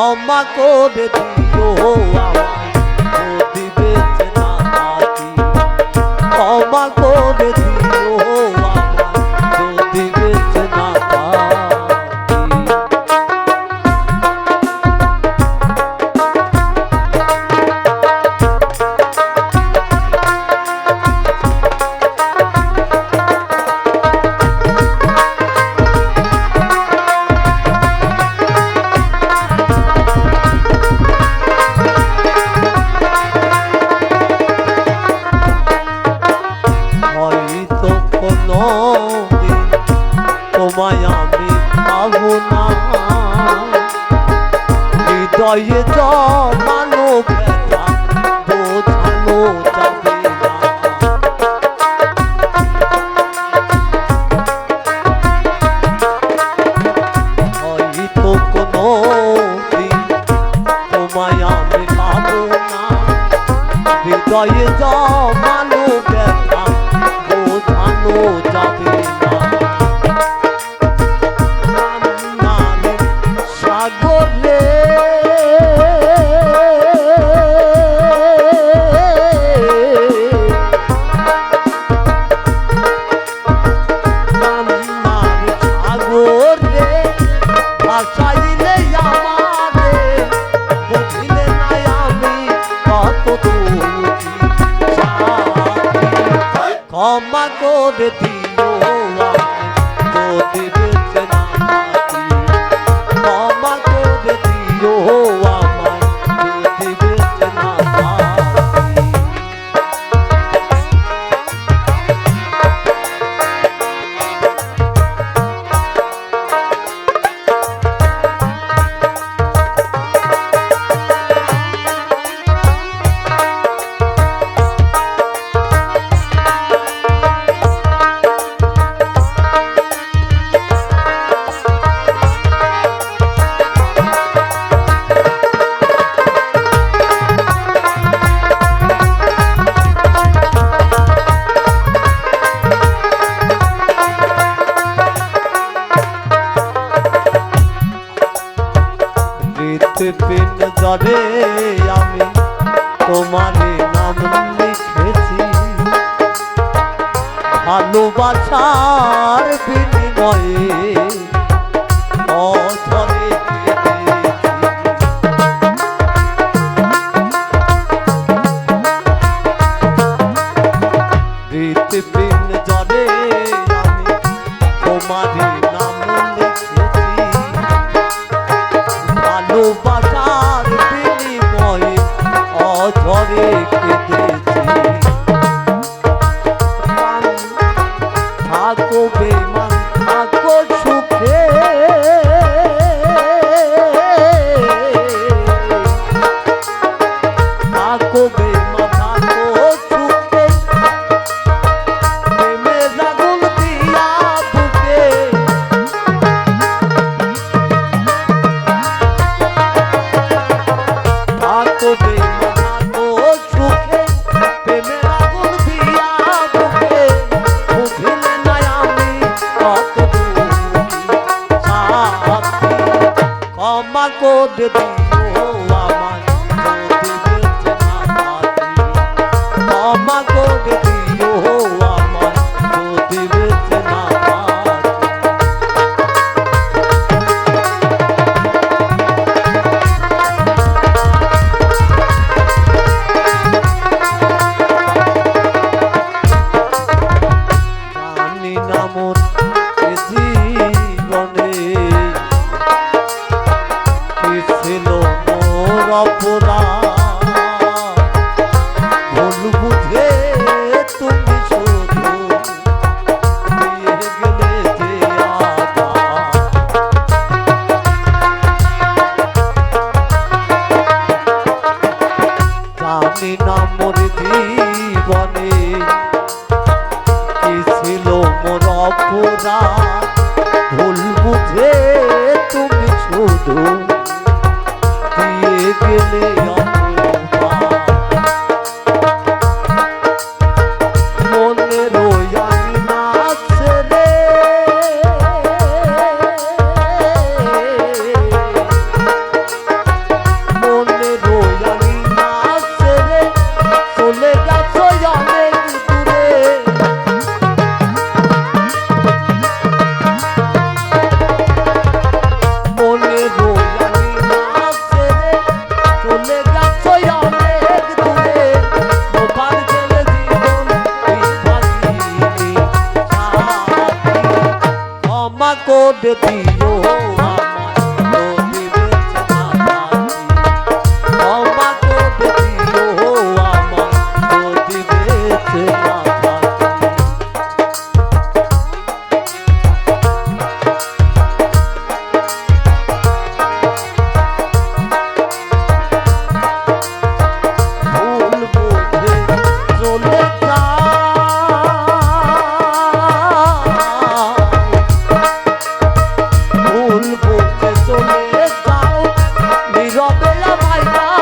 ক্ষমা করে দিও। তোমায় আমি পাবো না। হৃদয়ে জমানো বোঝানো তোমায় আমি পাবো না। হৃদয়ে জমা ক্ষমা করে দিও। আমাকে কোদ দিও ah.